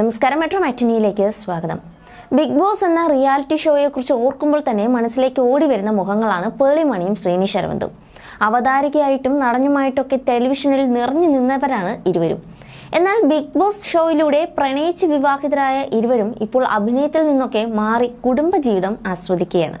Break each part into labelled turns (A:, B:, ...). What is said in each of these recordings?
A: നമസ്കാരം മെട്രോ മാറ്റിനിയിലേക്ക് സ്വാഗതം. ബിഗ് ബോസ് എന്ന റിയാലിറ്റി ഷോയെ കുറിച്ച് ഓർക്കുമ്പോൾ തന്നെ മനസ്സിലേക്ക് ഓടി വരുന്ന മുഖങ്ങളാണ് പേളിമണിയും ശ്രീനി ശരവന്തും അവതാരികയായിട്ടും നടനുമായിട്ടൊക്കെ ടെലിവിഷനിൽ നിറഞ്ഞു നിന്നവരാണ് ഇരുവരും. എന്നാൽ ബിഗ് ബോസ് ഷോയിലൂടെ പ്രണയിച്ച് വിവാഹിതരായ ഇരുവരും ഇപ്പോൾ അഭിനയത്തിൽ നിന്നൊക്കെ മാറി കുടുംബജീവിതം ആസ്വദിക്കുകയാണ്.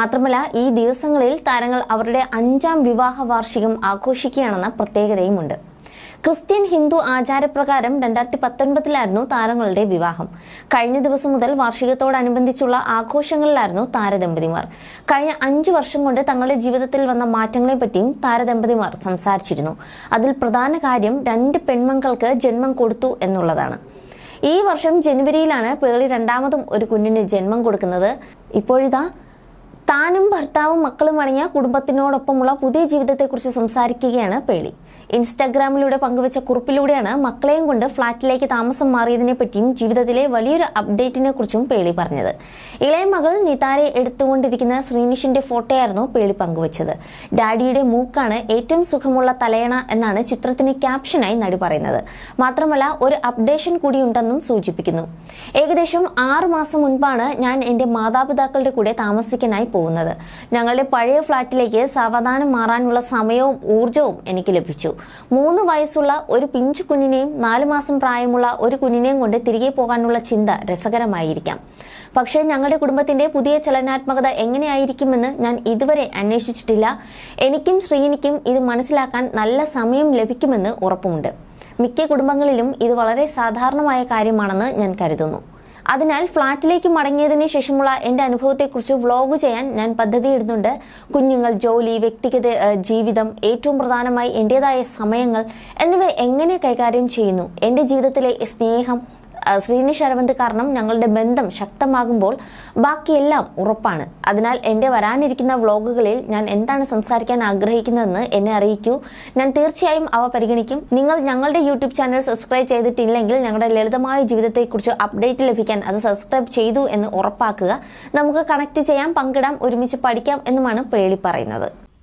A: മാത്രമല്ല ഈ ദിവസങ്ങളിൽ താരങ്ങൾ അവരുടെ അഞ്ചാം വിവാഹ വാർഷികം ആഘോഷിക്കുകയാണെന്ന പ്രത്യേകതയുമുണ്ട്. ക്രിസ്ത്യൻ ഹിന്ദു ആചാരപ്രകാരം രണ്ടായിരത്തി പത്തൊൻപതിലായിരുന്നു താരങ്ങളുടെ വിവാഹം. കഴിഞ്ഞ ദിവസം മുതൽ വാർഷികത്തോടനുബന്ധിച്ചുള്ള ആഘോഷങ്ങളിലായിരുന്നു താരദമ്പതിമാർ. കഴിഞ്ഞ അഞ്ചു വർഷം കൊണ്ട് തങ്ങളുടെ ജീവിതത്തിൽ വന്ന മാറ്റങ്ങളെ പറ്റിയും താരദമ്പതിമാർ സംസാരിച്ചിരുന്നു. അതിൽ പ്രധാന കാര്യം രണ്ട് പെൺമക്കൾക്ക് ജന്മം കൊടുത്തു എന്നുള്ളതാണ്. ഈ വർഷം ജനുവരിയിലാണ് പേളി രണ്ടാമതും ഒരു കുഞ്ഞിന് ജന്മം കൊടുക്കുന്നത്. ഇപ്പോഴിതാ താനും ഭർത്താവും മക്കളും അടങ്ങിയ കുടുംബത്തിനോടൊപ്പമുള്ള പുതിയ ജീവിതത്തെക്കുറിച്ച് സംസാരിക്കുകയാണ് പേളി. ഇൻസ്റ്റാഗ്രാമിലൂടെ പങ്കുവച്ച കുറിപ്പിലൂടെയാണ് മക്കളെയും കൊണ്ട് ഫ്ളാറ്റിലേക്ക് താമസം മാറിയതിനെ പറ്റിയും ജീവിതത്തിലെ വലിയൊരു അപ്ഡേറ്റിനെ കുറിച്ചും പേളി പറഞ്ഞത്. ഇളയ മകൾ നിതാരെ എടുത്തുകൊണ്ടിരിക്കുന്ന ശ്രീനിഷിന്റെ ഫോട്ടോയായിരുന്നു പേളി പങ്കുവച്ചത്. ഡാഡിയുടെ മൂക്കാണ് ഏറ്റവും സുഖമുള്ള തലയണ എന്നാണ് ചിത്രത്തിന് ക്യാപ്ഷനായി നടി പറയുന്നത്. മാത്രമല്ല ഒരു അപ്ഡേഷൻ കൂടി ഉണ്ടെന്നും സൂചിപ്പിക്കുന്നു. ഏകദേശം ആറു മാസം മുൻപാണ് ഞാൻ എന്റെ മാതാപിതാക്കളുടെ കൂടെ താമസിക്കാനായി പോകുന്നത്. ഞങ്ങളുടെ പഴയ ഫ്ളാറ്റിലേക്ക് സാവധാനം മാറാനുള്ള സമയവും ഊർജവും എനിക്ക് ലഭിച്ചു. മൂന്ന് വയസ്സുള്ള ഒരു പിഞ്ചു കുഞ്ഞിനെയും നാലു മാസം പ്രായമുള്ള ഒരു കുഞ്ഞിനെയും കൊണ്ട് തിരികെ പോകാനുള്ള ചിന്ത രസകരമായിരിക്കാം. പക്ഷേ ഞങ്ങളുടെ കുടുംബത്തിന്റെ പുതിയ ചലനാത്മകത എങ്ങനെയായിരിക്കുമെന്ന് ഞാൻ ഇതുവരെ അന്വേഷിച്ചിട്ടില്ല. എനിക്കും ശ്രീനിക്കും ഇത് മനസ്സിലാക്കാൻ നല്ല സമയം ലഭിക്കുമെന്ന് ഉറപ്പുമുണ്ട്. മിക്ക കുടുംബങ്ങളിലും ഇത് വളരെ സാധാരണമായ കാര്യമാണെന്ന് ഞാൻ കരുതുന്നു. അതിനാൽ ഫ്ളാറ്റിലേക്ക് മടങ്ങിയതിന് ശേഷമുള്ള എന്റെ അനുഭവത്തെക്കുറിച്ച് വ്ളോഗ് ചെയ്യാൻ ഞാൻ പദ്ധതിയിടുന്നുണ്ട്. കുഞ്ഞുങ്ങൾ ജോലി വ്യക്തിഗത ജീവിതം ഏറ്റവും പ്രധാനമായി എന്റെതായ സമയങ്ങൾ എന്നിവ എങ്ങനെ കൈകാര്യം ചെയ്യുന്നു? എന്റെ ജീവിതത്തിലെ സ്നേഹം ശ്രീനിഷ് അരവിന്ദ് കാരണം ഞങ്ങളുടെ ബന്ധം ശക്തമാകുമ്പോൾ ബാക്കിയെല്ലാം ഉറപ്പാണ്. അതിനാൽ എന്റെ വരാനിരിക്കുന്ന വ്ളോഗുകളിൽ ഞാൻ എന്താണ് സംസാരിക്കാൻ ആഗ്രഹിക്കുന്നതെന്ന് എന്നെ അറിയിക്കൂ. ഞാൻ തീർച്ചയായും അവ പരിഗണിക്കും. നിങ്ങൾ ഞങ്ങളുടെ യൂട്യൂബ് ചാനൽ സബ്സ്ക്രൈബ് ചെയ്തിട്ടില്ലെങ്കിൽ ഞങ്ങളുടെ ലളിതമായ ജീവിതത്തെക്കുറിച്ച് അപ്ഡേറ്റ് ലഭിക്കാൻ അത് സബ്സ്ക്രൈബ് ചെയ്തു എന്ന് ഉറപ്പാക്കുക. നമുക്ക് കണക്ട് ചെയ്യാം പങ്കിടാം ഒരുമിച്ച് പഠിക്കാം എന്നുമാണ് പേളി പറയുന്നത്.